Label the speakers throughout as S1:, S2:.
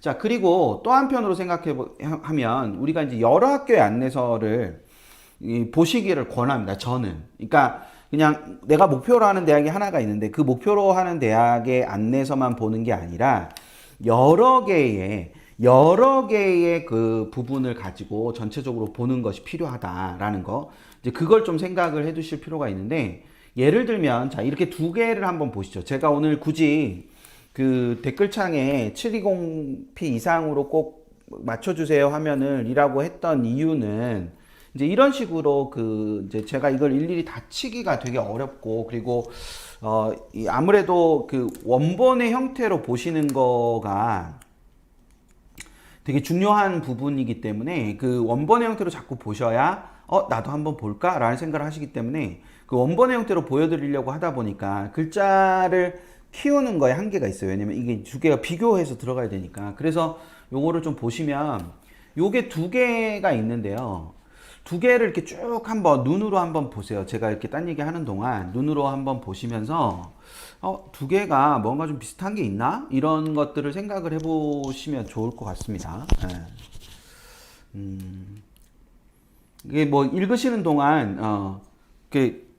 S1: 자, 그리고 또 한편으로 생각해 하면 우리가 이제 여러 학교의 안내서를 이 보시기를 권합니다. 저는. 그러니까 그냥 내가 목표로 하는 대학이 하나가 있는데 그 목표로 하는 대학의 안내서만 보는 게 아니라 여러 개의 여러 개의 그 부분을 가지고 전체적으로 보는 것이 필요하다라는 거. 이제 그걸 좀 생각을 해 두실 필요가 있는데 예를 들면 자, 이렇게 두 개를 한번 보시죠. 제가 오늘 굳이 그 댓글창에 720p 이상으로 꼭 맞춰주세요 하면은 이라고 했던 이유는 이제 이런 식으로 그 이제 제가 이걸 일일이 다 치기가 되게 어렵고 그리고 어이 아무래도 그 원본의 형태로 보시는 거가 되게 중요한 부분이기 때문에 그 원본의 형태로 자꾸 보셔야 어 나도 한번 볼까 라는 생각을 하시기 때문에 그 원본의 형태로 보여드리려고 하다 보니까 글자를 키우는 거에 한계가 있어요. 왜냐면 이게 두 개가 비교해서 들어가야 되니까. 그래서 요거를 좀 보시면 요게 두 개가 있는데요. 두 개를 이렇게 쭉 한번 눈으로 한번 보세요. 제가 이렇게 딴 얘기 하는 동안 눈으로 한번 보시면서 어, 두 개가 뭔가 좀 비슷한 게 있나? 이런 것들을 생각을 해보시면 좋을 것 같습니다. 예. 음, 이게 뭐 읽으시는 동안 어, 그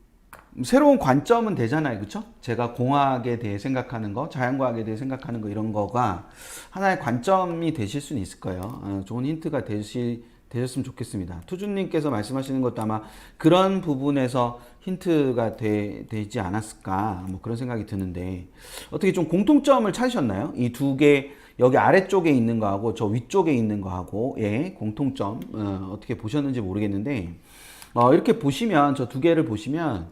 S1: 새로운 관점은 되잖아요, 그렇죠? 제가 공학에 대해 생각하는 거, 자연과학에 대해 생각하는 거 이런 거가 하나의 관점이 되실 수는 있을 거예요. 어, 좋은 힌트가 되시 되셨으면 좋겠습니다. 투주님께서 말씀하시는 것도 아마 그런 부분에서 힌트가 되, 되지 않았을까 뭐 그런 생각이 드는데 어떻게 좀 공통점을 찾으셨나요? 이 두 개 여기 아래쪽에 있는 거하고 저 위쪽에 있는 거하고 예 공통점 어, 떻게 보셨는지 모르겠는데 어, 이렇게 보시면 저 두 개를 보시면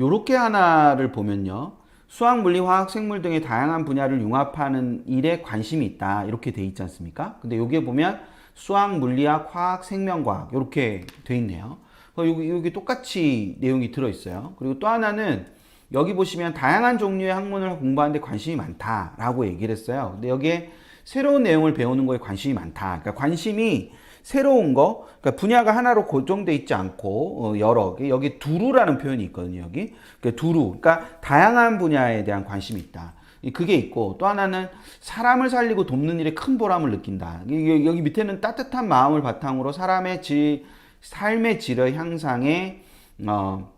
S1: 요렇게 하나를 보면요. 수학, 물리, 화학, 생물 등의 다양한 분야를 융합하는 일에 관심이 있다. 이렇게 돼 있지 않습니까? 근데 여기에 보면 수학, 물리학, 화학, 생명과학 이렇게 돼 있네요. 어, 여기, 여기 똑같이 내용이 들어 있어요. 그리고 또 하나는 여기 보시면 다양한 종류의 학문을 공부하는데 관심이 많다라고 얘기를 했어요. 근데 여기에 새로운 내용을 배우는 거에 관심이 많다. 그러니까 관심이 새로운 거, 그러니까 분야가 하나로 고정돼 있지 않고 어, 여러 개 여기 두루라는 표현이 있거든요. 여기 그러니까 두루, 그러니까 다양한 분야에 대한 관심이 있다. 이 그게 있고 또 하나는 사람을 살리고 돕는 일에 큰 보람을 느낀다. 여기 밑에는 따뜻한 마음을 바탕으로 사람의 질, 삶의 질의 향상에 어,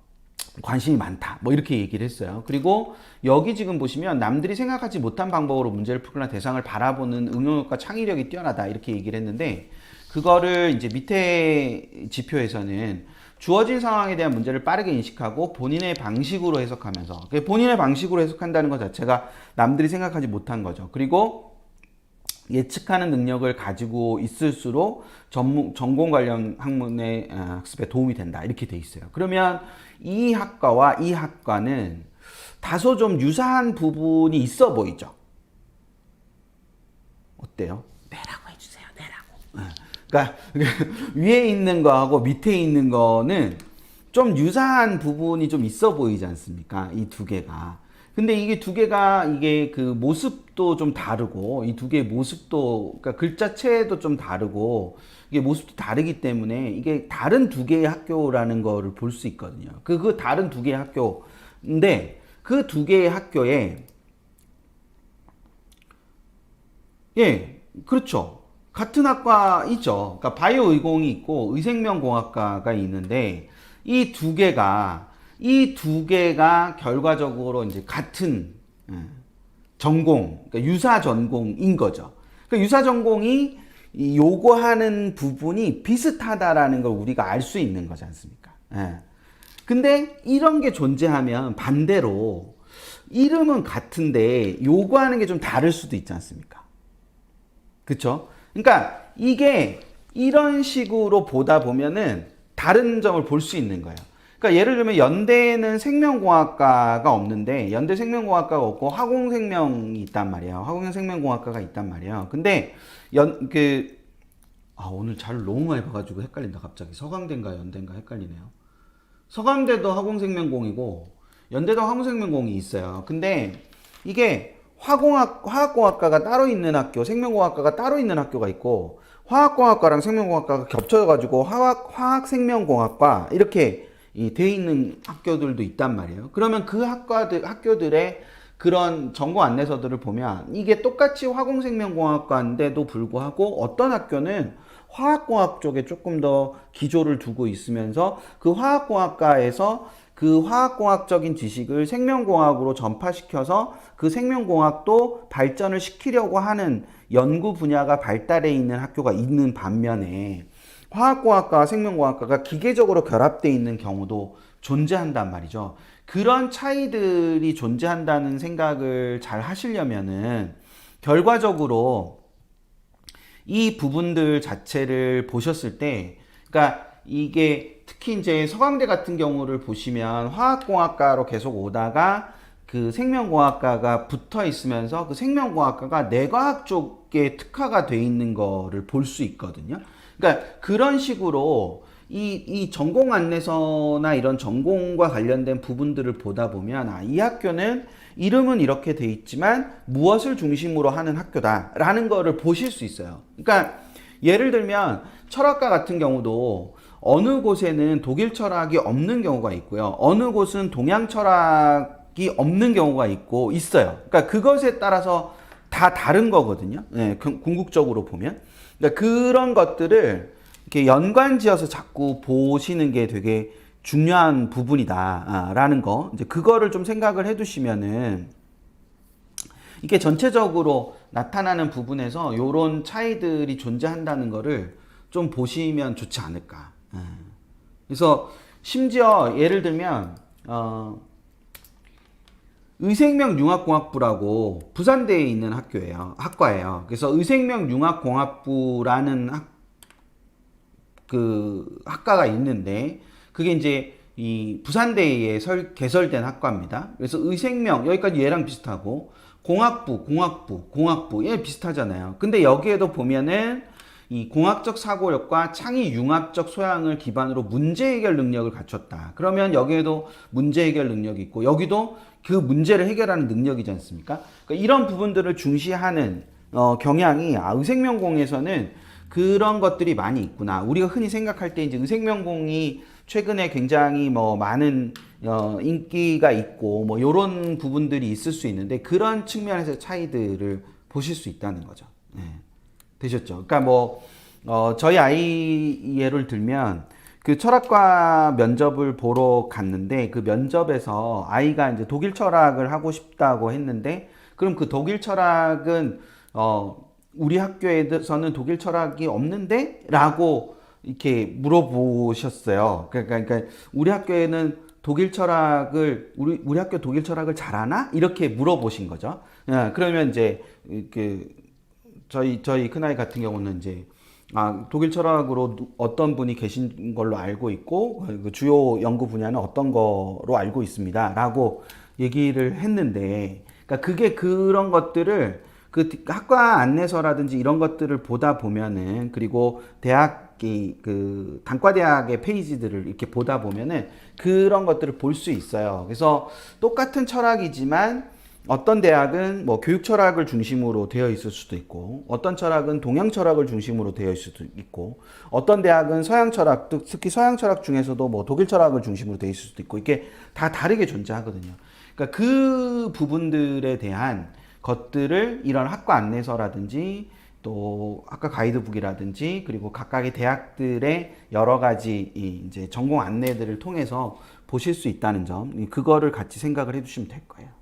S1: 관심이 많다. 뭐 이렇게 얘기를 했어요. 그리고 여기 지금 보시면 남들이 생각하지 못한 방법으로 문제를 풀거나 대상을 바라보는 응용력과 창의력이 뛰어나다. 이렇게 얘기를 했는데 그거를 이제 밑에 지표에서는 주어진 상황에 대한 문제를 빠르게 인식하고 본인의 방식으로 해석하면서 그 본인의 방식으로 해석한다는 것 자체가 남들이 생각하지 못한 거죠. 그리고 예측하는 능력을 가지고 있을수록 전문, 전공 관련 학문의 어, 학습에 도움이 된다. 이렇게 돼 있어요. 그러면 이 학과와 이 학과는 다소 좀 유사한 부분이 있어 보이죠? 어때요? 내라고 해주세요. 내라고. 그러니까 위에 있는 거하고 밑에 있는 거는 좀 유사한 부분이 좀 있어 보이지 않습니까? 이 두 개가. 근데 이게 두 개가 이게 그 모습도 좀 다르고 이 두 개의 모습도 그러니까 글자체도 좀 다르고 이게 모습도 다르기 때문에 이게 다른 두 개의 학교라는 거를 볼 수 있거든요. 그, 그 다른 두 개의 학교인데 그 두 개의 학교에 예, 그렇죠. 같은 학과 있죠. 그러니까 바이오 의공이 있고 의생명공학과가 있는데 이 두 개가 이 두 개가 결과적으로 이제 같은 예, 전공, 그러니까 유사 전공인 거죠. 그러니까 유사 전공이 이 요구하는 부분이 비슷하다라는 걸 우리가 알 수 있는 거지 않습니까? 예. 근데 이런 게 존재하면 반대로 이름은 같은데 요구하는 게 좀 다를 수도 있지 않습니까? 그쵸? 그러니까 이게 이런 식으로 보다 보면은 다른 점을 볼 수 있는 거예요. 그러니까 예를 들면 연대에는 생명공학과가 없는데 연대 생명공학과가 없고 화공생명이 있단 말이에요. 화공생명공학과가 있단 말이에요. 근데 연 그 아, 오늘 잘 너무 많이 봐가지고 헷갈린다 갑자기 서강대인가 연대인가 헷갈리네요. 서강대도 화공생명공이고 연대도 화공생명공이 있어요. 근데 이게 화공학 화학공학과가 따로 있는 학교, 생명공학과가 따로 있는 학교가 있고 화학공학과랑 생명공학과가 겹쳐가지고 화학 화학생명공학과 이렇게 이돼 있는 학교들도 있단 말이에요. 그러면 그 학과들 학교들의 그런 전공 안내서들을 보면 이게 똑같이 화공생명공학과인데도 불구하고 어떤 학교는 화학공학 쪽에 조금 더 기조를 두고 있으면서 그 화학공학과에서 그 화학공학적인 지식을 생명공학으로 전파시켜서 그 생명공학도 발전을 시키려고 하는 연구 분야가 발달해 있는 학교가 있는 반면에 화학공학과 생명공학과가 기계적으로 결합되어 있는 경우도 존재한단 말이죠. 그런 차이들이 존재한다는 생각을 잘 하시려면은 결과적으로 이 부분들 자체를 보셨을 때, 그러니까 이게 특히 이제 서강대 같은 경우를 보시면 화학공학과로 계속 오다가 그 생명공학과가 붙어 있으면서 그 생명공학과가 뇌과학 쪽에 특화가 돼 있는 거를 볼 수 있거든요. 그러니까 그런 식으로 이, 이 전공 안내서나 이런 전공과 관련된 부분들을 보다 보면 아, 이 학교는 이름은 이렇게 돼 있지만 무엇을 중심으로 하는 학교다라는 거를 보실 수 있어요. 그러니까 예를 들면 철학과 같은 경우도 어느 곳에는 독일 철학이 없는 경우가 있고요. 어느 곳은 동양 철학이 없는 경우가 있고 있어요. 그러니까 그것에 따라서 다 다른 거거든요. 네, 그- 궁극적으로 보면. 그러니까 그런 것들을 이렇게 연관지어서 자꾸 보시는 게 되게 중요한 부분이다라는 거. 이제 그거를 좀 생각을 해두시면은 이게 전체적으로 나타나는 부분에서 이런 차이들이 존재한다는 거를 좀 보시면 좋지 않을까. 예. 그래서 심지어 예를 들면 어, 의생명융합공학부라고 부산대에 있는 학교예요. 학과예요. 그래서 의생명융합공학부라는 학, 그 학과가 있는데 그게 이제 이 부산대에 설, 개설된 학과입니다. 그래서 의생명 여기까지 얘랑 비슷하고 공학부, 공학부, 공학부 얘 비슷하잖아요. 근데 여기에도 보면은 이 공학적 사고력과 창의 융합적 소양을 기반으로 문제 해결 능력을 갖췄다. 그러면 여기에도 문제 해결 능력이 있고 여기도 그 문제를 해결하는 능력이지 않습니까? 그러니까 이런 부분들을 중시하는 어, 경향이 아, 의생명공에서는 그런 것들이 많이 있구나. 우리가 흔히 생각할 때 이제 의생명공이 최근에 굉장히 뭐 많은 어, 인기가 있고 뭐 이런 부분들이 있을 수 있는데 그런 측면에서 차이들을 보실 수 있다는 거죠. 네. 되셨죠? 그러니까 뭐 어, 저희 아이 예를 들면 그 철학과 면접을 보러 갔는데 그 면접에서 아이가 이제 독일 철학을 하고 싶다고 했는데 그럼 그 독일 철학은 어 우리 학교에서는 독일 철학이 없는데? 라고 이렇게 물어보셨어요. 그러니까, 그러니까 우리 학교에는 독일 철학을 우리 우리 학교 독일 철학을 잘하나? 이렇게 물어보신 거죠. 예, 그러면 이제 이렇게 저희 저희 큰아이 같은 경우는 이제 아, 독일 철학으로 누- 어떤 분이 계신 걸로 알고 있고 그 주요 연구 분야는 어떤 거로 알고 있습니다라고 얘기를 했는데 그러니까 그게 그런 것들을 그 학과 안내서라든지 이런 것들을 보다 보면은 그리고 대학이 그 단과 대학의 페이지들을 이렇게 보다 보면은 그런 것들을 볼 수 있어요. 그래서 똑같은 철학이지만 어떤 대학은 뭐 교육 철학을 중심으로 되어 있을 수도 있고 어떤 철학은 동양 철학을 중심으로 되어 있을 수도 있고 어떤 대학은 서양 철학 특- 특히 서양 철학 중에서도 뭐 독일 철학을 중심으로 되어 있을 수도 있고 이게 다 다르게 존재하거든요. 그러니까 그 부분들에 대한 것들을 이런 학과 안내서라든지 또 학과 가이드북이라든지 그리고 각각의 대학들의 여러 가지 이 이제 전공 안내들을 통해서 보실 수 있다는 점 그거를 같이 생각을 해주시면 될 거예요.